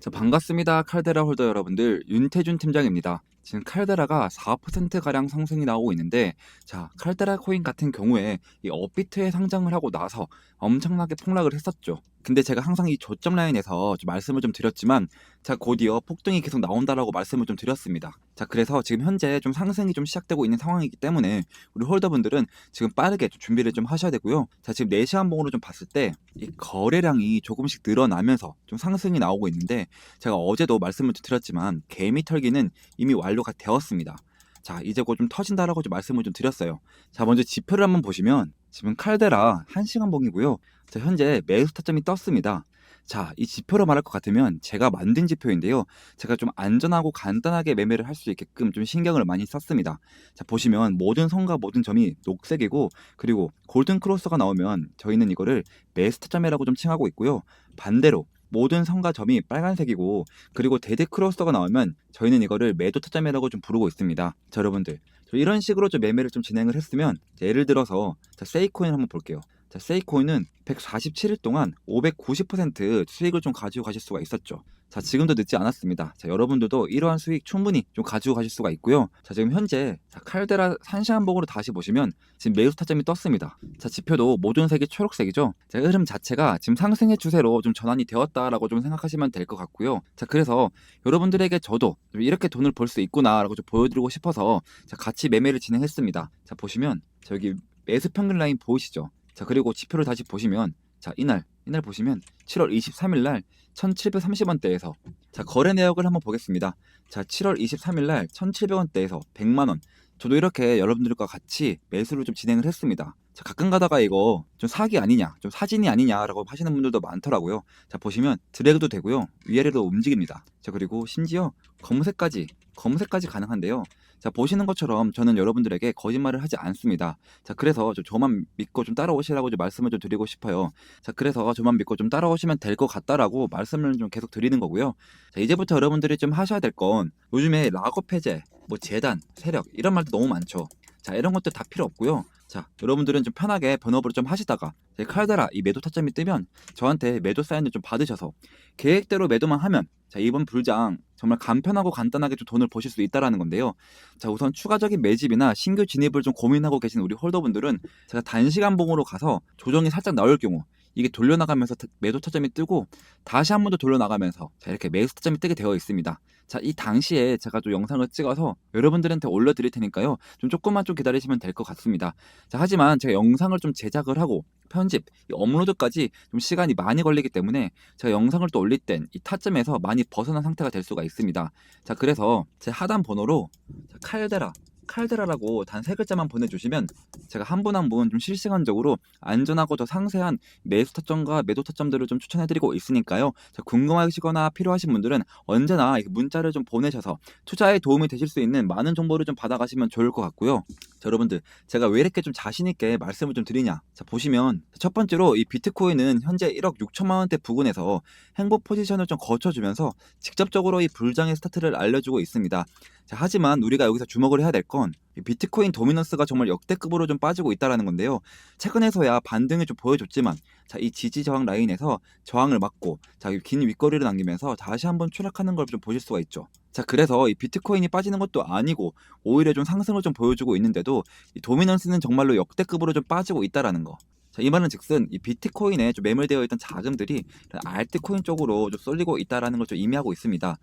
자, 반갑습니다. 칼데라 홀더 여러분들. 윤태준 팀장입니다. 지금 칼데라가 4%가량 상승이 나오고 있는데, 자, 칼데라 코인 같은 경우에 이 업비트에 상장을 하고 나서 엄청나게 폭락을 했었죠. 근데 제가 항상 이 조점 라인에서 좀 말씀을 좀 드렸지만, 자, 곧이어 폭등이 계속 나온다라고 말씀을 좀 드렸습니다. 자, 그래서 지금 현재 좀 상승이 좀 시작되고 있는 상황이기 때문에 우리 홀더분들은 지금 빠르게 좀 준비를 좀 하셔야 되고요. 자, 지금 4시간 봉으로 좀 봤을 때 이 거래량이 조금씩 늘어나면서 좀 상승이 나오고 있는데 제가 어제도 말씀을 좀 드렸지만 개미 털기는 이미 완료 가 되었습니다. 자, 이제 곧 좀 터진다라고 좀 말씀을 좀 드렸어요. 자, 먼저 지표를 한번 보시면 지금 칼데라 1시간 봉이고요. 자, 현재 매수 타점이 떴습니다. 자, 이 지표로 말할 것 같으면 제가 만든 지표인데요. 제가 좀 안전하고 간단하게 매매를 할 수 있게끔 좀 신경을 많이 썼습니다. 자, 보시면 모든 선과 모든 점이 녹색이고 그리고 골든 크로스가 나오면 저희는 이거를 매수 타점이라고 좀 칭하고 있고요. 반대로 모든 선과 점이 빨간색이고 그리고 데드 크로스가 나오면 저희는 이거를 매도 타점이라고 좀 부르고 있습니다. 자, 여러분들 이런 식으로 좀 매매를 좀 진행을 했으면 자, 예를 들어서 자, 세이코인 한번 볼게요. 자, 세이코인은 147일 동안 590% 수익을 좀 가지고 가실 수가 있었죠. 자, 지금도 늦지 않았습니다. 자, 여러분들도 이러한 수익 충분히 좀 가지고 가실 수가 있고요. 자, 지금 현재 자, 칼데라 산시한봉으로 다시 보시면 지금 매수 타점이 떴습니다. 자, 지표도 모든 색이 초록색이죠. 자, 흐름 자체가 지금 상승의 추세로 좀 전환이 되었다라고 좀 생각하시면 될 것 같고요. 자, 그래서 여러분들에게 저도 좀 이렇게 돈을 벌 수 있구나라고 좀 보여드리고 싶어서 자, 같이 매매를 진행했습니다. 자, 보시면 자, 여기 매수 평균 라인 보이시죠? 자, 그리고 지표를 다시 보시면 자, 이날 이날 보시면 7월 23일 날 1,730원대에서 자, 거래 내역을 한번 보겠습니다. 자, 7월 23일 날 1,700원대에서 100만 원. 저도 이렇게 여러분들과 같이 매수를 좀 진행을 했습니다. 자, 가끔 가다가 이거 좀 사기 아니냐, 좀 사진이 아니냐라고 하시는 분들도 많더라고요. 자, 보시면 드래그도 되고요. 위아래로 움직입니다. 자, 그리고 심지어 검색까지, 검색까지 가능한데요. 자, 보시는 것처럼 저는 여러분들에게 거짓말을 하지 않습니다. 자, 그래서 좀 저만 믿고 좀 따라오시라고 좀 말씀을 좀 드리고 싶어요. 자, 그래서 저만 믿고 좀 따라오시면 될 것 같다라고 말씀을 좀 계속 드리는 거고요. 자, 이제부터 여러분들이 좀 하셔야 될 건 요즘에 락업 해제, 뭐 재단, 세력 이런 말도 너무 많죠. 자, 이런 것들 다 필요 없고요. 자, 여러분들은 좀 편하게 번업으로 좀 하시다가 제 칼데라 이 매도 타점이 뜨면 저한테 매도 사인을 좀 받으셔서 계획대로 매도만 하면 자, 이번 불장 정말 간편하고 간단하게 좀 돈을 버실 수 있다라는 건데요. 자, 우선 추가적인 매집이나 신규 진입을 좀 고민하고 계신 우리 홀더분들은 제가 단시간 봉으로 가서 조정이 살짝 나올 경우 이게 돌려나가면서 매도 타점이 뜨고 다시 한 번 더 돌려나가면서 자, 이렇게 매수 타점이 뜨게 되어 있습니다. 자, 이 당시에 제가 좀 영상을 찍어서 여러분들한테 올려드릴 테니까요. 좀 조금만 좀 기다리시면 될 것 같습니다. 자, 하지만 제가 영상을 좀 제작을 하고 편집, 이 업로드까지 좀 시간이 많이 걸리기 때문에 제가 영상을 또 올릴 땐 이 타점에서 많이 벗어난 상태가 될 수가 있습니다. 자, 그래서 제 하단 번호로 자, 칼데라 칼데라라고 단 세 글자만 보내주시면 제가 한 분 한 분 좀 실시간적으로 안전하고 더 상세한 매수 타점과 매도 타점들을 좀 추천해드리고 있으니까요. 자, 궁금하시거나 필요하신 분들은 언제나 문자를 좀 보내셔서 투자에 도움이 되실 수 있는 많은 정보를 좀 받아가시면 좋을 것 같고요. 자, 여러분들 제가 왜 이렇게 좀 자신 있게 말씀을 좀 드리냐? 자, 보시면 첫 번째로 이 비트코인은 현재 1억 6천만 원대 부근에서 행보 포지션을 좀 거쳐주면서 직접적으로 이 불장의 스타트를 알려주고 있습니다. 자, 하지만 우리가 여기서 주목을 해야 될건 비트코인 도미넌스가 정말 역대급으로 좀 빠지고 있다라는 건데요. 최근에서야 반등을 좀 보여줬지만 자, 이 지지 저항 라인에서 저항을 막고 자, 긴 윗거리를 남기면서 다시 한번 추락하는 걸 좀 보실 수가 있죠. 자, 그래서 이 비트코인이 빠지는 것도 아니고 오히려 좀 상승을 좀 보여주고 있는데도 이 도미넌스는 정말로 역대급으로 좀 빠지고 있다라는 거. 자, 이 말은 즉슨 이 비트코인에 좀 매몰되어 있던 자금들이 알트코인 쪽으로 좀 쏠리고 있다라는 걸 좀 의미하고 있습니다.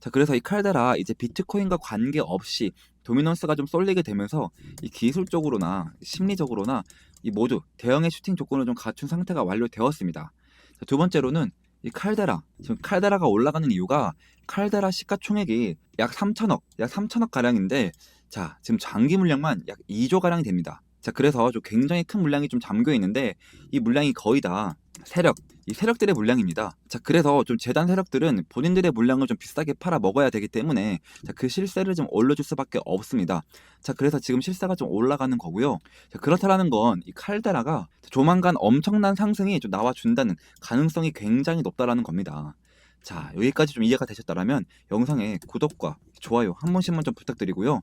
자, 그래서 이 칼데라 이제 비트코인과 관계없이 도미넌스가 좀 쏠리게 되면서 이 기술적으로나 심리적으로나 이 모두 대형의 슈팅 조건을 좀 갖춘 상태가 완료되었습니다. 자, 두 번째로는 이 칼데라 지금 칼데라가 올라가는 이유가 칼데라 시가총액이 약 3천억, 약 3천억 가량인데 자 지금 장기 물량만 약 2조 가량이 됩니다. 자 그래서 좀 굉장히 큰 물량이 좀 잠겨 있는데 이 물량이 거의 다 세력, 이 세력들의 물량입니다. 자, 그래서 좀 재단 세력들은 본인들의 물량을 좀 비싸게 팔아 먹어야 되기 때문에 자, 그 실세를 좀 올려줄 수밖에 없습니다. 자, 그래서 지금 실세가 좀 올라가는 거고요. 자, 그렇다라는 건 이 칼데라가 조만간 엄청난 상승이 좀 나와준다는 가능성이 굉장히 높다라는 겁니다. 자, 여기까지 좀 이해가 되셨다라면 영상에 구독과 좋아요 한 번씩만 좀 부탁드리고요.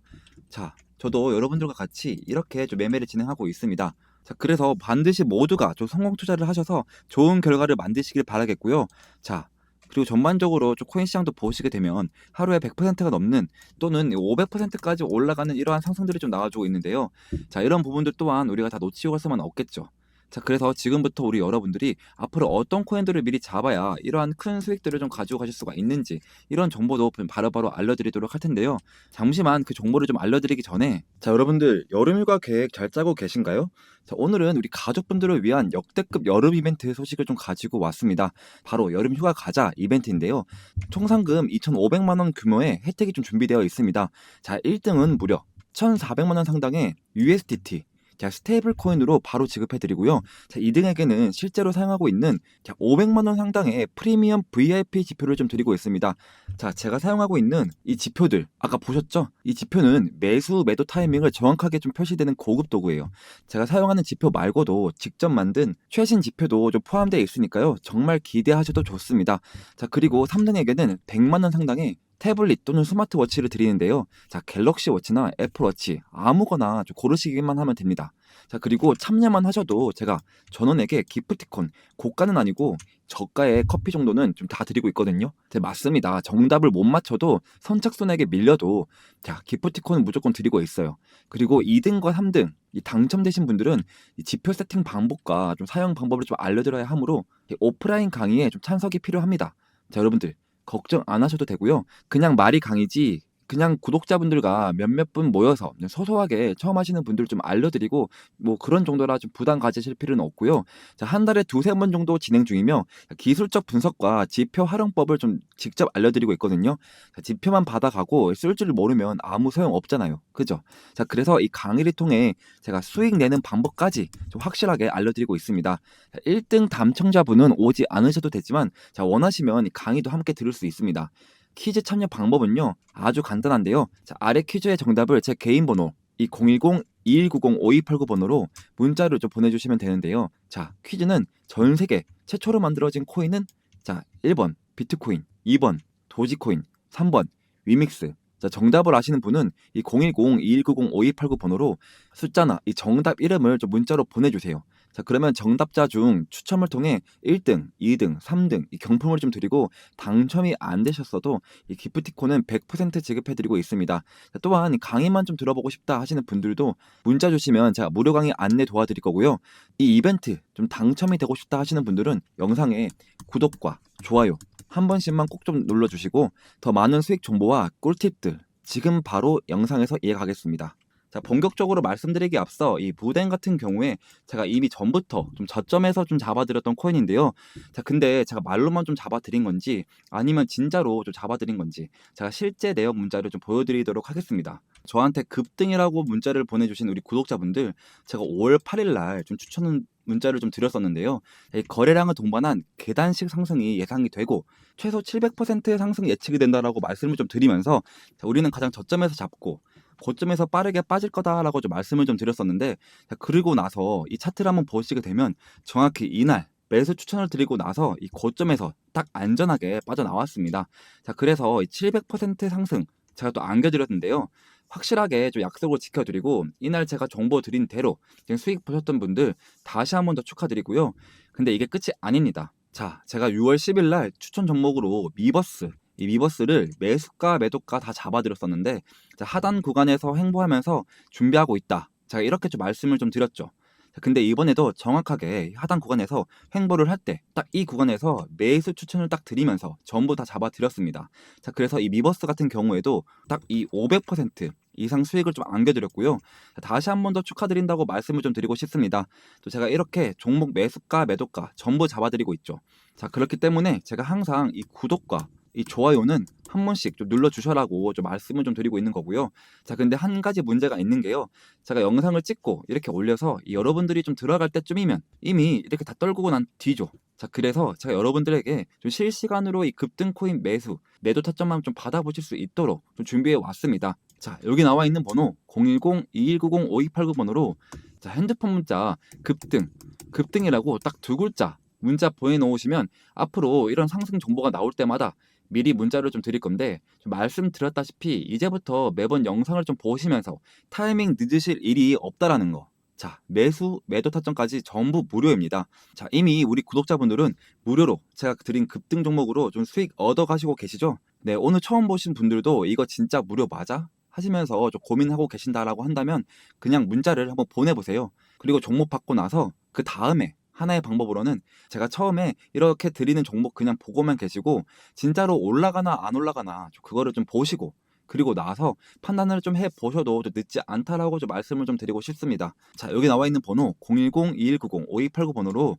자, 저도 여러분들과 같이 이렇게 좀 매매를 진행하고 있습니다. 자, 그래서 반드시 모두가 좀 성공 투자를 하셔서 좋은 결과를 만드시길 바라겠고요. 자, 그리고 전반적으로 좀 코인 시장도 보시게 되면 하루에 100%가 넘는 또는 500%까지 올라가는 이러한 상승들이 좀 나와주고 있는데요. 자, 이런 부분들 또한 우리가 다 놓치고 갈 수만 없겠죠. 자, 그래서 지금부터 우리 여러분들이 앞으로 어떤 코인들을 미리 잡아야 이러한 큰 수익들을 좀 가지고 가실 수가 있는지 이런 정보도 바로 바로 알려드리도록 할 텐데요. 잠시만 그 정보를 좀 알려드리기 전에 자, 여러분들 여름휴가 계획 잘 짜고 계신가요? 자, 오늘은 우리 가족분들을 위한 역대급 여름 이벤트 소식을 좀 가지고 왔습니다. 바로 여름휴가 가자 이벤트인데요. 총 상금 2,500만 원 규모의 혜택이 좀 준비되어 있습니다. 자, 1등은 무려 1,400만 원 상당의 USDT 자, 스테이블 코인으로 바로 지급해드리고요. 자, 2등에게는 실제로 사용하고 있는 자, 500만 원 상당의 프리미엄 VIP 지표를 좀 드리고 있습니다. 자, 제가 사용하고 있는 이 지표들 아까 보셨죠? 이 지표는 매수 매도 타이밍을 정확하게 좀 표시되는 고급 도구예요. 제가 사용하는 지표 말고도 직접 만든 최신 지표도 좀 포함되어 있으니까요. 정말 기대하셔도 좋습니다. 자, 그리고 3등에게는 100만 원 상당의 태블릿 또는 스마트워치를 드리는데요. 자, 갤럭시 워치나 애플워치 아무거나 좀 고르시기만 하면 됩니다. 자, 그리고 참여만 하셔도 제가 전원에게 기프티콘, 고가는 아니고 저가의 커피 정도는 좀 다 드리고 있거든요. 네, 맞습니다. 정답을 못 맞춰도 선착순에게 밀려도 자, 기프티콘은 무조건 드리고 있어요. 그리고 2등과 3등 이 당첨되신 분들은 이 지표 세팅 방법과 좀 사용 방법을 좀 알려드려야 하므로 이 오프라인 강의에 좀 참석이 필요합니다. 자, 여러분들 걱정 안 하셔도 되고요. 그냥 말이 강의지 그냥 구독자분들과 몇몇 분 모여서 소소하게 처음 하시는 분들 좀 알려드리고 뭐 그런 정도라 좀 부담 가지실 필요는 없고요. 자, 한 달에 두세 번 정도 진행 중이며 기술적 분석과 지표 활용법을 좀 직접 알려드리고 있거든요. 자, 지표만 받아가고 쓸 줄 모르면 아무 소용 없잖아요. 그죠? 자, 그래서 이 강의를 통해 제가 수익 내는 방법까지 좀 확실하게 알려드리고 있습니다. 자, 1등 담청자분은 오지 않으셔도 되지만 자, 원하시면 이 강의도 함께 들을 수 있습니다. 퀴즈 참여 방법은요 아주 간단한데요. 자, 아래 퀴즈의 정답을 제 개인 번호 이 010-2190-5289번호로 문자로 좀 보내주시면 되는데요. 자 퀴즈는 전 세계 최초로 만들어진 코인은 자 1번 비트코인, 2번 도지코인, 3번 위믹스. 자 정답을 아시는 분은 이 010-2190-5289번호로 숫자나 이 정답 이름을 좀 문자로 보내주세요. 자, 그러면 정답자 중 추첨을 통해 1등, 2등, 3등 이 경품을 좀 드리고 당첨이 안 되셨어도 이 기프티콘은 100% 지급해 드리고 있습니다. 자, 또한 강의만 좀 들어보고 싶다 하시는 분들도 문자 주시면 제가 무료 강의 안내 도와드릴 거고요. 이 이벤트 좀 당첨이 되고 싶다 하시는 분들은 영상에 구독과 좋아요 한 번씩만 꼭 좀 눌러 주시고 더 많은 수익 정보와 꿀팁들 지금 바로 영상에서 이해가겠습니다. 자, 본격적으로 말씀드리기 앞서 이 부덴 같은 경우에 제가 이미 전부터 좀 저점에서 좀 잡아드렸던 코인인데요. 자, 근데 제가 말로만 좀 잡아드린 건지 아니면 진짜로 좀 잡아드린 건지 제가 실제 내역 문자를 좀 보여드리도록 하겠습니다. 저한테 급등이라고 문자를 보내주신 우리 구독자분들 제가 5월 8일 날 좀 추천 문자를 좀 드렸었는데요. 이 거래량을 동반한 계단식 상승이 예상이 되고 최소 700%의 상승 예측이 된다라고 말씀을 좀 드리면서 자, 우리는 가장 저점에서 잡고 고점에서 빠르게 빠질 거다라고 좀 말씀을 좀 드렸었는데 자, 그리고 나서 이 차트를 한번 보시게 되면 정확히 이날 매수 추천을 드리고 나서 이 고점에서 딱 안전하게 빠져나왔습니다. 자, 그래서 700% 상승 제가 또 안겨드렸는데요. 확실하게 좀 약속을 지켜드리고 이날 제가 정보 드린 대로 수익 보셨던 분들 다시 한 번 더 축하드리고요. 근데 이게 끝이 아닙니다. 자, 제가 6월 10일 날 추천 종목으로 미버스 이 미버스를 매수가 매도가 다 잡아드렸었는데 자, 하단 구간에서 행보하면서 준비하고 있다. 제가 이렇게 좀 말씀을 좀 드렸죠. 자, 근데 이번에도 정확하게 하단 구간에서 횡보를 할 때 딱 이 구간에서 매수 추천을 딱 드리면서 전부 다 잡아 드렸습니다. 자, 그래서 이 미버스 같은 경우에도 딱 이 500% 이상 수익을 좀 안겨드렸고요. 자, 다시 한 번 더 축하드린다고 말씀을 좀 드리고 싶습니다. 또 제가 이렇게 종목 매수가 매도가 전부 잡아드리고 있죠. 자, 그렇기 때문에 제가 항상 이 구독과 이 좋아요는 한 번씩 좀 눌러 주셔라고 좀 말씀을 좀 드리고 있는 거고요. 자, 근데 한 가지 문제가 있는 게요. 제가 영상을 찍고 이렇게 올려서 여러분들이 좀 들어갈 때쯤이면 이미 이렇게 다 떨구고 난 뒤죠. 자, 그래서 제가 여러분들에게 좀 실시간으로 이 급등 코인 매수, 매도 타점만 좀 받아보실 수 있도록 좀 준비해 왔습니다. 자, 여기 나와 있는 번호 010-2190-5289 번호로 자, 핸드폰 문자 급등, 급등이라고 딱 두 글자 문자 보내놓으시면 앞으로 이런 상승 정보가 나올 때마다 미리 문자를 좀 드릴 건데 좀 말씀드렸다시피 이제부터 매번 영상을 좀 보시면서 타이밍 늦으실 일이 없다라는 거 자, 매수, 매도 타점까지 전부 무료입니다. 자, 이미 우리 구독자분들은 무료로 제가 드린 급등 종목으로 좀 수익 얻어 가시고 계시죠? 네, 오늘 처음 보신 분들도 이거 진짜 무료 맞아? 하시면서 좀 고민하고 계신다라고 한다면 그냥 문자를 한번 보내보세요. 그리고 종목 받고 나서 그 다음에 하나의 방법으로는 제가 처음에 이렇게 드리는 종목 그냥 보고만 계시고 진짜로 올라가나 안 올라가나 좀 그거를 좀 보시고 그리고 나서 판단을 좀 해 보셔도 좀 늦지 않다라고 좀 말씀을 좀 드리고 싶습니다. 자 여기 나와 있는 번호 010-2190-5289 번호로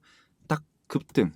딱 급등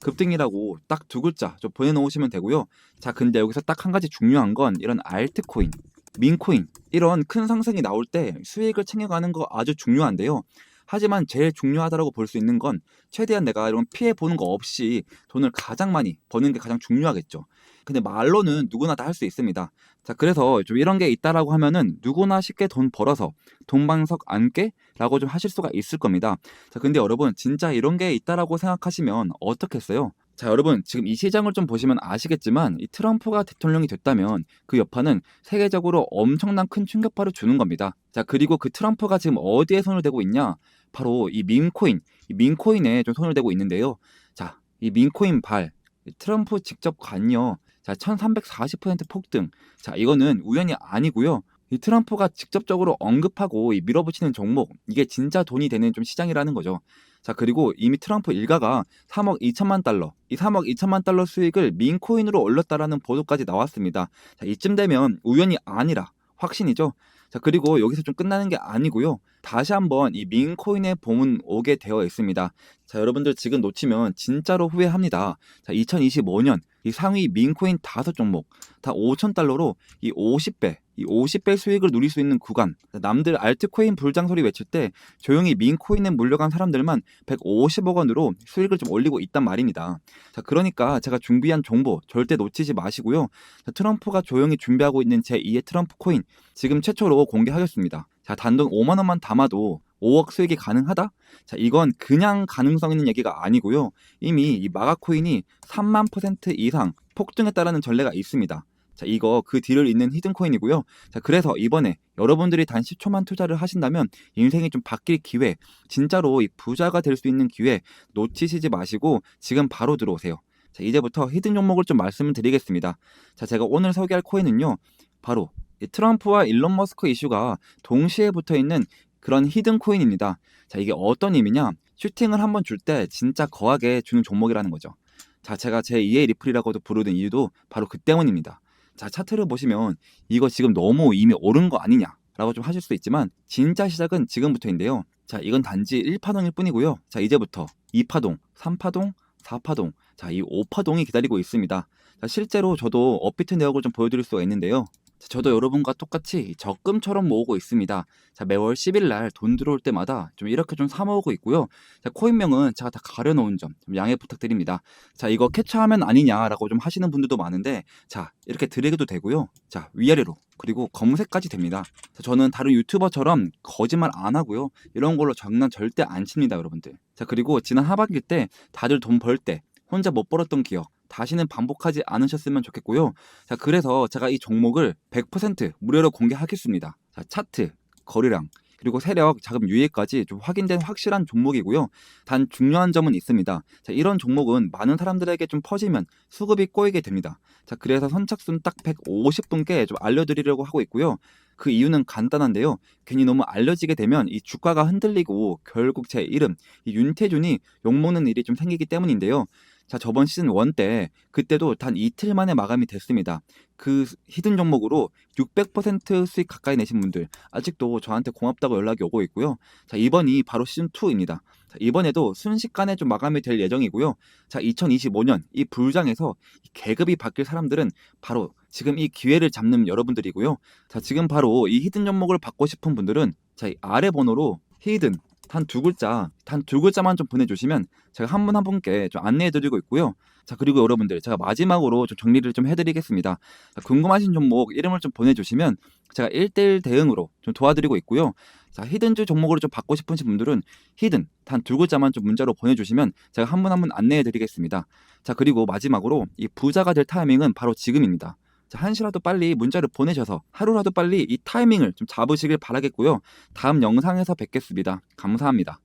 급등이라고 딱 두 글자 좀 보내놓으시면 되고요. 자 근데 여기서 딱 한 가지 중요한 건 이런 알트코인 민코인 이런 큰 상승이 나올 때 수익을 챙겨가는 거 아주 중요한데요. 하지만 제일 중요하다고 볼 수 있는 건 최대한 내가 이런 피해 보는 거 없이 돈을 가장 많이 버는 게 가장 중요하겠죠. 근데 말로는 누구나 다 할 수 있습니다. 자, 그래서 좀 이런 게 있다라고 하면은 누구나 쉽게 돈 벌어서 동방석 안깨라고 좀 하실 수가 있을 겁니다. 자, 근데 여러분 진짜 이런 게 있다라고 생각하시면 어떻겠어요? 자, 여러분 지금 이 시장을 좀 보시면 아시겠지만 이 트럼프가 대통령이 됐다면 그 여파는 세계적으로 엄청난 큰 충격파를 주는 겁니다. 자, 그리고 그 트럼프가 지금 어디에 손을 대고 있냐? 바로 이 민코인, 이 민코인에 좀 손을 대고 있는데요. 자, 이 민코인 발, 이 트럼프 직접 관여, 자, 1340% 폭등. 자, 이거는 우연이 아니고요. 이 트럼프가 직접적으로 언급하고 이 밀어붙이는 종목, 이게 진짜 돈이 되는 좀 시장이라는 거죠. 자, 그리고 이미 트럼프 일가가 3억 2천만 달러, 이 3억 2천만 달러 수익을 민코인으로 올렸다라는 보도까지 나왔습니다. 자, 이쯤 되면 우연이 아니라 확신이죠. 자, 그리고 여기서 좀 끝나는 게 아니고요. 다시 한번 이 민코인의 봄은 오게 되어 있습니다. 자, 여러분들 지금 놓치면 진짜로 후회합니다. 자, 2025년 이 상위 민코인 다섯 종목 다 5천 달러로 이 50배, 이 50배 수익을 누릴 수 있는 구간. 남들 알트코인 불장 소리 외칠 때 조용히 민코인에 물려간 사람들만 150억 원으로 수익을 좀 올리고 있단 말입니다. 자, 그러니까 제가 준비한 정보 절대 놓치지 마시고요. 자, 트럼프가 조용히 준비하고 있는 제2의 트럼프 코인 지금 최초로 공개하겠습니다. 자, 단돈 5만 원만 담아도 5억 수익이 가능하다? 자, 이건 그냥 가능성 있는 얘기가 아니고요. 이미 이 마가 코인이 3만 퍼센트 이상 폭등했다라는 전례가 있습니다. 자, 이거 그 뒤를 잇는 히든 코인이고요. 자, 그래서 이번에 여러분들이 단 10초만 투자를 하신다면 인생이 좀 바뀔 기회, 진짜로 이 부자가 될 수 있는 기회 놓치시지 마시고 지금 바로 들어오세요. 자, 이제부터 히든 종목을 좀 말씀을 드리겠습니다. 자, 제가 오늘 소개할 코인은요. 바로 이 트럼프와 일론 머스크 이슈가 동시에 붙어 있는 그런 히든 코인입니다. 자, 이게 어떤 의미냐? 슈팅을 한번 줄 때 진짜 거하게 주는 종목이라는 거죠. 자, 제가 제 2의 리플이라고도 부르는 이유도 바로 그 때문입니다. 자, 차트를 보시면 이거 지금 너무 이미 오른 거 아니냐? 라고 좀 하실 수 있지만 진짜 시작은 지금부터인데요. 자, 이건 단지 1파동일 뿐이고요. 자, 이제부터 2파동, 3파동, 4파동, 자, 이 5파동이 기다리고 있습니다. 자, 실제로 저도 업비트 내역을 좀 보여드릴 수가 있는데요. 자, 저도 여러분과 똑같이 적금처럼 모으고 있습니다. 자, 매월 10일 날 돈 들어올 때마다 좀 이렇게 좀 사 모으고 있고요. 자, 코인명은 제가 다 가려놓은 점좀 양해 부탁드립니다. 자, 이거 캡처하면 아니냐라고 좀 하시는 분들도 많은데, 자, 이렇게 드래그도 되고요. 자, 위아래로 그리고 검색까지 됩니다. 자, 저는 다른 유튜버처럼 거짓말 안 하고요. 이런 걸로 장난 절대 안 칩니다, 여러분들. 자, 그리고 지난 하반기 때 다들 돈 벌 때 혼자 못 벌었던 기억 다시는 반복하지 않으셨으면 좋겠고요. 자, 그래서 제가 이 종목을 100% 무료로 공개하겠습니다. 자, 차트, 거래량, 그리고 세력, 자금 유예까지 좀 확인된 확실한 종목이고요. 단 중요한 점은 있습니다. 자, 이런 종목은 많은 사람들에게 좀 퍼지면 수급이 꼬이게 됩니다. 자, 그래서 선착순 딱 150분께 좀 알려드리려고 하고 있고요. 그 이유는 간단한데요. 괜히 너무 알려지게 되면 이 주가가 흔들리고 결국 제 이름, 이 윤태준이 욕먹는 일이 좀 생기기 때문인데요. 자, 저번 시즌 1 때 그때도 단 이틀 만에 마감이 됐습니다. 그 히든 종목으로 600% 수익 가까이 내신 분들 아직도 저한테 고맙다고 연락이 오고 있고요. 자, 이번이 바로 시즌 2입니다. 자, 이번에도 순식간에 좀 마감이 될 예정이고요. 자, 2025년 이 불장에서 이 계급이 바뀔 사람들은 바로 지금 이 기회를 잡는 여러분들이고요. 자, 지금 바로 이 히든 종목을 받고 싶은 분들은 자, 이 아래 번호로 히든 단두 글자, 단 두 글자만 좀 보내주시면 제가 한 분 한 분께 좀 안내해드리고 있고요. 자 그리고 여러분들 제가 마지막으로 좀 정리를 좀 해드리겠습니다. 자, 궁금하신 종목 이름을 좀 보내주시면 제가 1대1 대응으로 좀 도와드리고 있고요. 자 히든즈 종목으로 좀 받고 싶으신 분들은 히든 단 두 글자만 좀 문자로 보내주시면 제가 한 분 한 분 안내해드리겠습니다. 자 그리고 마지막으로 이 부자가 될 타이밍은 바로 지금입니다. 자, 한시라도 빨리 문자를 보내셔서 하루라도 빨리 이 타이밍을 좀 잡으시길 바라겠고요. 다음 영상에서 뵙겠습니다. 감사합니다.